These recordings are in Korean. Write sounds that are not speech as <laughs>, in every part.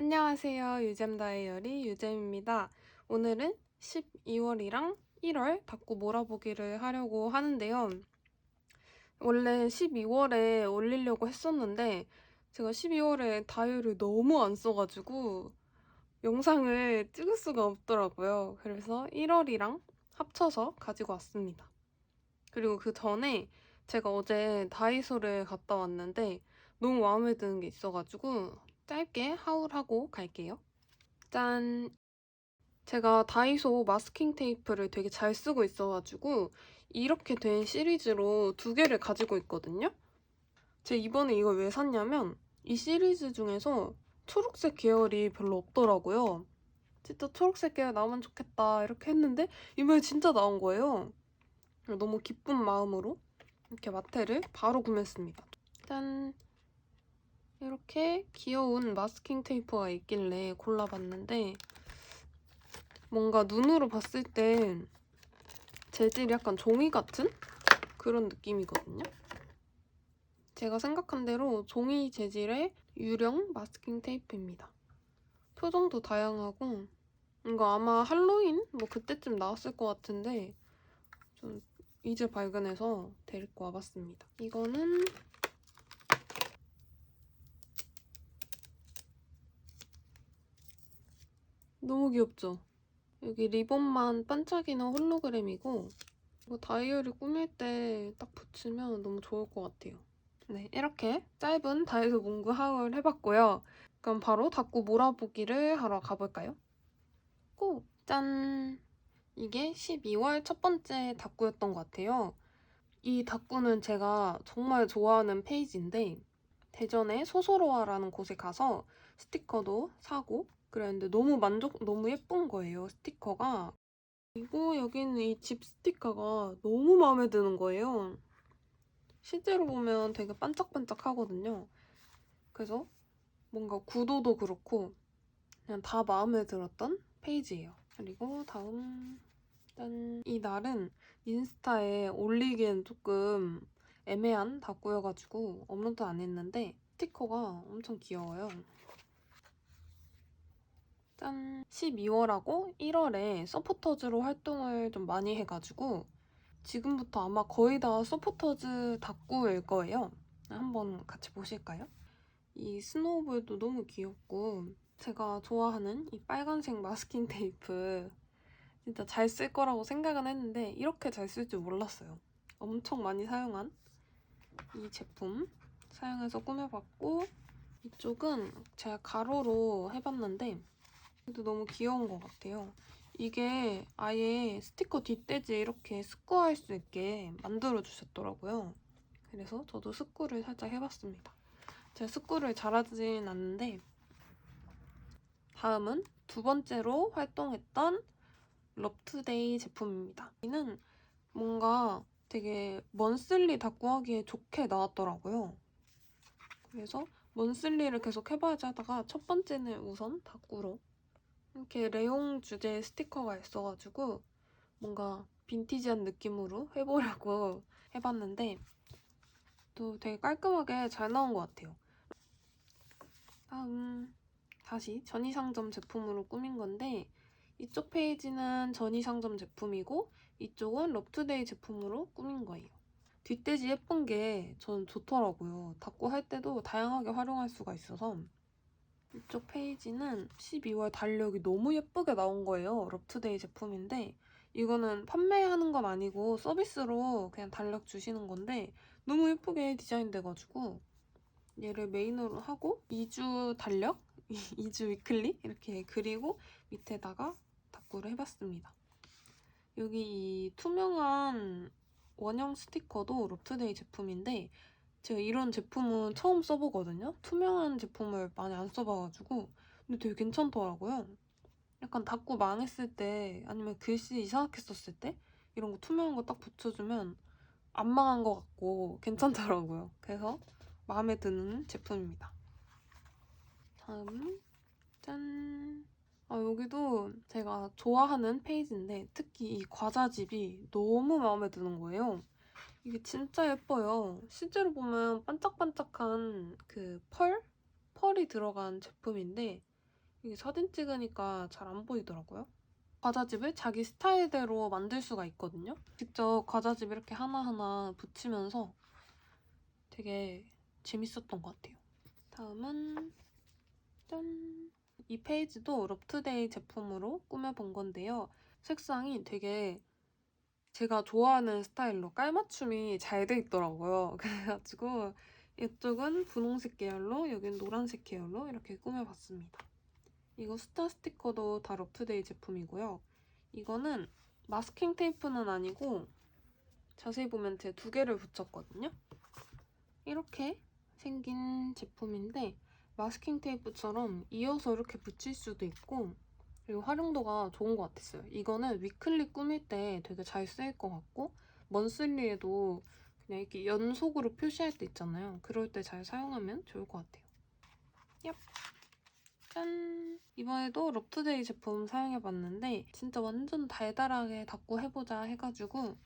안녕하세요. 유잼 다이어리 유잼입니다. 오늘은 12월이랑 1월 닫고 몰아보기를 하려고 하는데요. 원래 12월에 올리려고 했었는데 제가 12월에 다이어리를 너무 안 써가지고 영상을 찍을 수가 없더라고요. 그래서 1월이랑 합쳐서 가지고 왔습니다. 그리고 그 전에 제가 어제 다이소를 갔다 왔는데 너무 마음에 드는 게 있어가지고 짧게 하울하고 갈게요. 짠! 제가 다이소 마스킹 테이프를 되게 잘 쓰고 있어가지고 이렇게 된 시리즈로 두 개를 가지고 있거든요. 제가 이번에 이걸 왜 샀냐면 이 시리즈 중에서 초록색 계열이 별로 없더라고요. 진짜 초록색 계열 나오면 좋겠다 이렇게 했는데 이번에 진짜 나온 거예요. 너무 기쁜 마음으로 이렇게 마테를 바로 구매했습니다. 짠! 이렇게 귀여운 마스킹 테이프가 있길래 골라봤는데 뭔가 눈으로 봤을 땐 재질이 약간 종이 같은 그런 느낌이거든요. 제가 생각한 대로 종이 재질의 유령 마스킹 테이프입니다. 표정도 다양하고 이거 아마 할로윈 뭐 그때쯤 나왔을 것 같은데 좀 이제 발견해서 데리고 와봤습니다. 이거는 너무 귀엽죠? 여기 리본만 반짝이는 홀로그램이고 다이어리 꾸밀 때 딱 붙이면 너무 좋을 것 같아요. 네, 이렇게 짧은 다이소 문구 하울 해봤고요. 그럼 바로 닫고 몰아보기를 하러 가볼까요? 고! 짠! 이게 12월 첫 번째 닫구였던 것 같아요. 이 닫구는 제가 정말 좋아하는 페이지인데 대전의 소소로아라는 곳에 가서 스티커도 사고 그랬는데 너무 만족, 너무 예쁜 거예요, 스티커가. 그리고 여기는 이 집 스티커가 너무 마음에 드는 거예요. 실제로 보면 되게 반짝반짝 하거든요. 그래서 뭔가 구도도 그렇고 그냥 다 마음에 들었던 페이지예요. 그리고 다음 짠! 이 날은 인스타에 올리기엔 조금 애매한 닭구여가지고 업로드 안 했는데 스티커가 엄청 귀여워요. 짠! 12월하고 1월에 서포터즈로 활동을 좀 많이 해가지고 지금부터 아마 거의 다 서포터즈 닭구일 거예요. 한번 같이 보실까요? 이 스노우볼도 너무 귀엽고 제가 좋아하는 이 빨간색 마스킹 테이프 진짜 잘 쓸 거라고 생각은 했는데 이렇게 잘 쓸 줄 몰랐어요. 엄청 많이 사용한 이 제품 사용해서 꾸며봤고 이쪽은 제가 가로로 해봤는데 그래도 너무 귀여운 것 같아요. 이게 아예 스티커 뒷대지에 이렇게 스쿠할 수 있게 만들어 주셨더라고요. 그래서 저도 스쿠를 살짝 해봤습니다. 제가 스쿠를 잘하진 않는데 다음은 두 번째로 활동했던 럽투데이 제품입니다. 이는 뭔가 되게 먼슬리 닦고하기에 좋게 나왔더라고요. 그래서 먼슬리를 계속 해봐야지 하다가 첫 번째는 우선 닦구로 이렇게 레용 주제 스티커가 있어가지고 뭔가 빈티지한 느낌으로 해보려고 <laughs> 해봤는데 또 되게 깔끔하게 잘 나온 것 같아요. 다음 다시 전이상점 제품으로 꾸민 건데 이쪽 페이지는 전이상점 제품이고 이쪽은 럽투데이 제품으로 꾸민 거예요. 뒷대지 예쁜 게 저는 좋더라고요. 닦고 할 때도 다양하게 활용할 수가 있어서 이쪽 페이지는 12월 달력이 너무 예쁘게 나온 거예요. 럽투데이 제품인데 이거는 판매하는 건 아니고 서비스로 그냥 달력 주시는 건데 너무 예쁘게 디자인돼가지고 얘를 메인으로 하고 2주 달력, <laughs> 2주 위클리 이렇게 그리고 밑에다가 닦구를 해봤습니다. 여기 이 투명한 원형 스티커도 럽투데이 제품인데 제가 이런 제품은 처음 써보거든요. 투명한 제품을 많이 안 써봐가지고 근데 되게 괜찮더라고요. 약간 닫고 망했을 때 아니면 글씨 이상하게 썼을 때 이런 거 투명한 거 딱 붙여주면 안 망한 것 같고 괜찮더라고요. 그래서 마음에 드는 제품입니다. 다음 짠! 아 여기도 제가 좋아하는 페이지인데 특히 이 과자집이 너무 마음에 드는 거예요. 이게 진짜 예뻐요. 실제로 보면 반짝반짝한 그 펄? 펄이 들어간 제품인데 이게 사진 찍으니까 잘 안 보이더라고요. 과자집을 자기 스타일대로 만들 수가 있거든요. 직접 과자집 이렇게 하나하나 붙이면서 되게 재밌었던 것 같아요. 다음은 짠! 이 페이지도 럽투데이 제품으로 꾸며본 건데요. 색상이 되게 제가 좋아하는 스타일로 깔맞춤이 잘 돼 있더라고요. <laughs> 그래가지고 이쪽은 분홍색 계열로 여긴 노란색 계열로 이렇게 꾸며봤습니다. 이거 스타 스티커도 다 럽투데이 제품이고요. 이거는 마스킹 테이프는 아니고 자세히 보면 제 두 개를 붙였거든요. 이렇게 생긴 제품인데 마스킹 테이프처럼 이어서 이렇게 붙일 수도 있고 그리고 활용도가 좋은 것 같았어요. 이거는 위클리 꾸밀 때 되게 잘 쓰일 것 같고 먼슬리에도 그냥 이렇게 연속으로 표시할 때 있잖아요. 그럴 때 잘 사용하면 좋을 것 같아요. 얍! 짠! 이번에도 럽투데이 제품 사용해봤는데 진짜 완전 달달하게 닦고 해보자 해가지고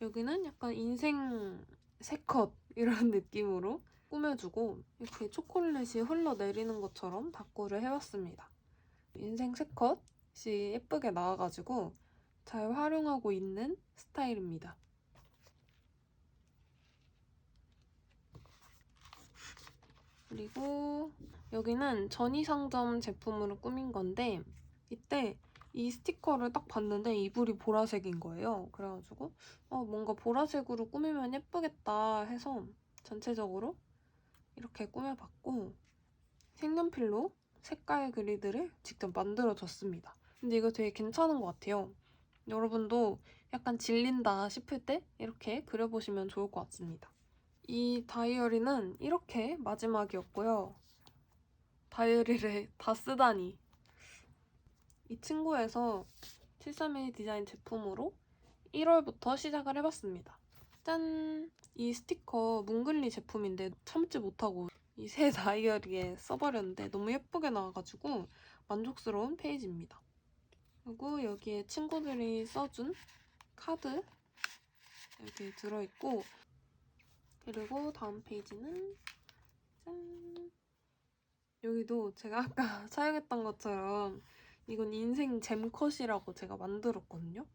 여기는 약간 인생 세컷 이런 <laughs> 느낌으로 꾸며주고 이렇게 초콜릿이 흘러내리는 것처럼 닦고를 해봤습니다. 인생 세컷이 예쁘게 나와가지고 잘 활용하고 있는 스타일입니다. 그리고 여기는 전이상점 제품으로 꾸민 건데 이때 이 스티커를 딱 봤는데 이불이 보라색인 거예요. 그래가지고 어, 뭔가 보라색으로 꾸미면 예쁘겠다 해서 전체적으로 이렇게 꾸며봤고 색연필로 색깔 그리드를 직접 만들어줬습니다. 근데 이거 되게 괜찮은 것 같아요. 여러분도 약간 질린다 싶을 때 이렇게 그려보시면 좋을 것 같습니다. 이 다이어리는 이렇게 마지막이었고요. 다이어리를 <laughs> 다 쓰다니. 이 친구에서 731 디자인 제품으로 1월부터 시작을 해봤습니다. 짠! 이 스티커 뭉글리 제품인데 참지 못하고 이 새 다이어리에 써버렸는데 너무 예쁘게 나와가지고 만족스러운 페이지입니다. 그리고 여기에 친구들이 써준 카드 여기 들어있고 그리고 다음 페이지는 짠! 여기도 제가 아까 <laughs> 사용했던 것처럼 이건 인생 잼컷이라고 제가 만들었거든요.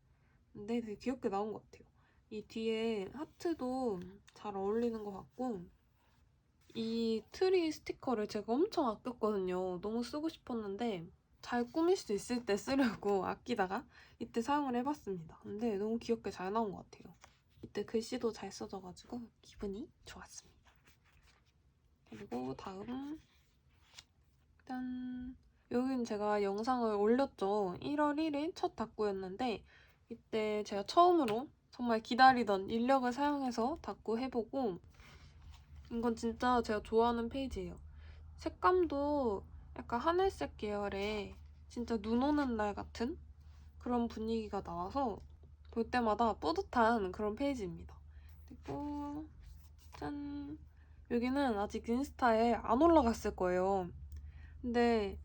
근데 되게 귀엽게 나온 것 같아요. 이 뒤에 하트도 잘 어울리는 것 같고 이 트리 스티커를 제가 엄청 아꼈거든요. 너무 쓰고 싶었는데 잘 꾸밀 수 있을 때 쓰려고 <laughs> 아끼다가 이때 사용을 해봤습니다. 근데 너무 귀엽게 잘 나온 것 같아요. 이때 글씨도 잘 써져가지고 기분이 좋았습니다. 그리고 다음 짠 여긴 제가 영상을 올렸죠. 1월 1일 첫 닭구였는데 이때 제가 처음으로 정말 기다리던 인력을 사용해서 닭구 해보고 이건 진짜 제가 좋아하는 페이지예요. 색감도 약간 하늘색 계열의 진짜 눈 오는 날 같은 그런 분위기가 나와서 볼 때마다 뿌듯한 그런 페이지입니다. 그리고 짠! 여기는 아직 인스타에 안 올라갔을 거예요. 근데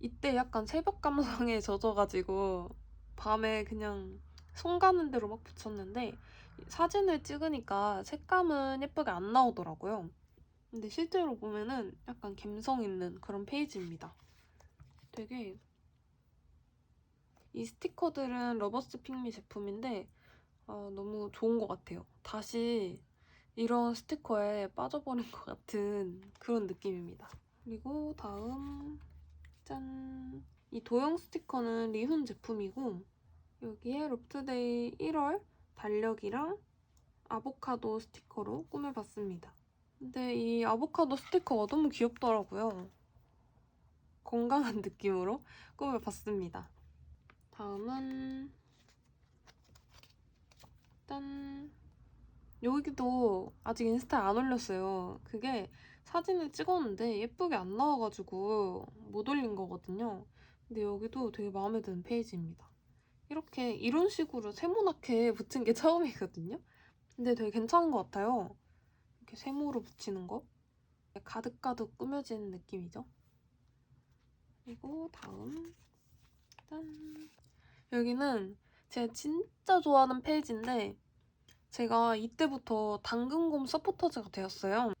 이때 약간 새벽 감성에 <laughs> 젖어가지고 밤에 그냥 손 가는 대로 막 붙였는데 사진을 찍으니까 색감은 예쁘게 안 나오더라고요. 근데 실제로 보면은 약간 감성 있는 그런 페이지입니다. 되게 이 스티커들은 러버스 핑미 제품인데 아, 너무 좋은 것 같아요. 다시 이런 스티커에 빠져버린 것 같은 그런 느낌입니다. 그리고 다음 짠! 이 도형 스티커는 리훈 제품이고 여기에 롭투데이 1월 달력이랑 아보카도 스티커로 꾸며봤습니다. 근데 이 아보카도 스티커가 너무 귀엽더라고요. 건강한 <laughs> 느낌으로 꾸며봤습니다. 다음은 짠! 여기도 아직 인스타에 안 올렸어요. 그게 사진을 찍었는데 예쁘게 안 나와가지고 못 올린 거거든요. 근데 여기도 되게 마음에 드는 페이지입니다. 이렇게 이런 식으로 세모나게 붙인 게 <laughs> 처음이거든요. 근데 되게 괜찮은 것 같아요. 이렇게 세모로 붙이는 거. 가득가득 꾸며진 느낌이죠. 그리고 다음 짠 여기는 제가 진짜 좋아하는 페이지인데 제가 이때부터 당근곰 서포터즈가 되었어요.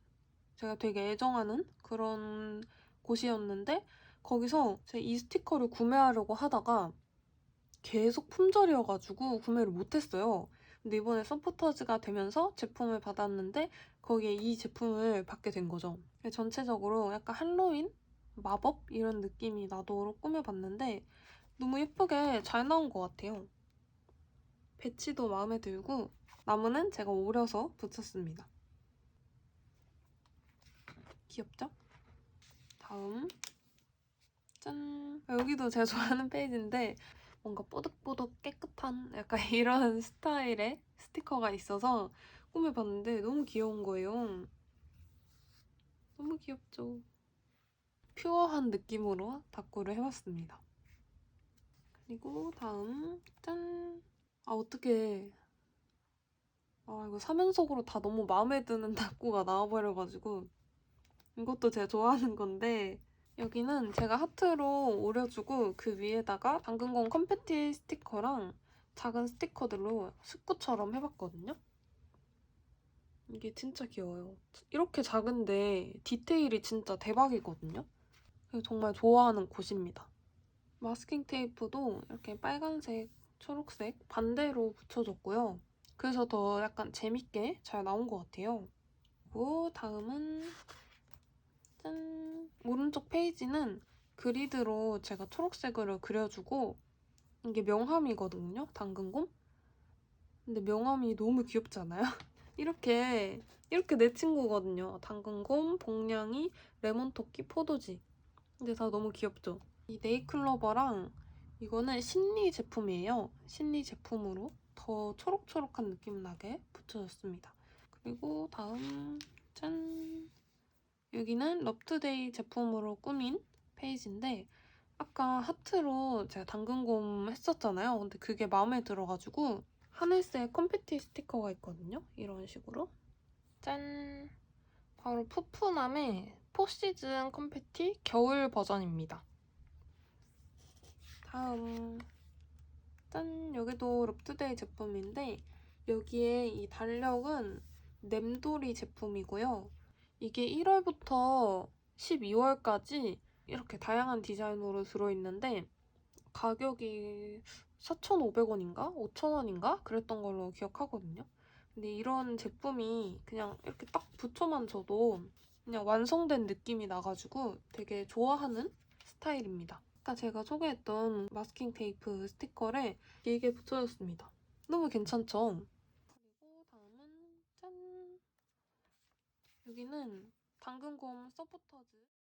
제가 되게 애정하는 그런 곳이었는데 거기서 제가 이 스티커를 구매하려고 하다가 계속 품절이어가지고 구매를 못했어요. 근데 이번에 서포터즈가 되면서 제품을 받았는데 거기에 이 제품을 받게 된 거죠. 전체적으로 약간 할로윈? 마법? 이런 느낌이 나도록 꾸며봤는데 너무 예쁘게 잘 나온 것 같아요. 배치도 마음에 들고 나무는 제가 오려서 붙였습니다. 귀엽죠? 다음 짠 여기도 제가 <laughs> 좋아하는 페이지인데 뭔가 뽀득뽀득 깨끗한 약간 <laughs> 이런 스타일의 스티커가 있어서 꾸며봤는데 너무 귀여운 거예요. 너무 귀엽죠? 퓨어한 느낌으로 다꾸를 해봤습니다. 그리고 다음 짠! 아 어떡해 아 이거 사면속으로 다 너무 마음에 드는 <laughs> 다꾸가 나와버려가지고 이것도 제가 좋아하는 건데 여기는 제가 하트로 오려주고 그 위에다가 당근공 컴패티 스티커랑 작은 스티커들로 습구처럼 해봤거든요. 이게 진짜 귀여워요. 이렇게 작은데 디테일이 진짜 대박이거든요. 정말 좋아하는 곳입니다. 마스킹 테이프도 이렇게 빨간색, 초록색 반대로 붙여줬고요. 그래서 더 약간 재밌게 잘 나온 것 같아요. 그리고 다음은 짠! 오른쪽 페이지는 그리드로 제가 초록색으로 그려주고 이게 명함이거든요, 당근곰. 근데 명함이 너무 귀엽지 않아요? <laughs> 이렇게 이렇게 내 친구거든요. 당근곰, 복냥이, 레몬토끼, 포도지. 근데 다 너무 귀엽죠? 이 네이클로버랑 이거는 신리 제품이에요. 신리 제품으로 더 초록초록한 느낌 나게 붙여줬습니다. 그리고 다음 짠! 여기는 럽투데이 제품으로 꾸민 페이지인데 아까 하트로 제가 당근곰 했었잖아요. 근데 그게 마음에 들어가지고 하늘색 컴패티 스티커가 있거든요. 이런 식으로. 짠! 바로 푸푸남의 포시즌 컴패티 겨울 버전입니다. 다음 짠! 여기도 럽투데이 제품인데 여기에 이 달력은 냄돌이 제품이고요. 이게 1월부터 12월까지 이렇게 다양한 디자인으로 들어있는데 가격이 4,500원인가? 5,000원인가? 그랬던 걸로 기억하거든요. 근데 이런 제품이 그냥 이렇게 딱 붙여만 줘도 그냥 완성된 느낌이 나가지고 되게 좋아하는 스타일입니다. 아까 제가 소개했던 마스킹 테이프 스티커를 길게 붙여줬습니다. 너무 괜찮죠? 그리고 다음은 짠! 여기는 당근곰 서포터즈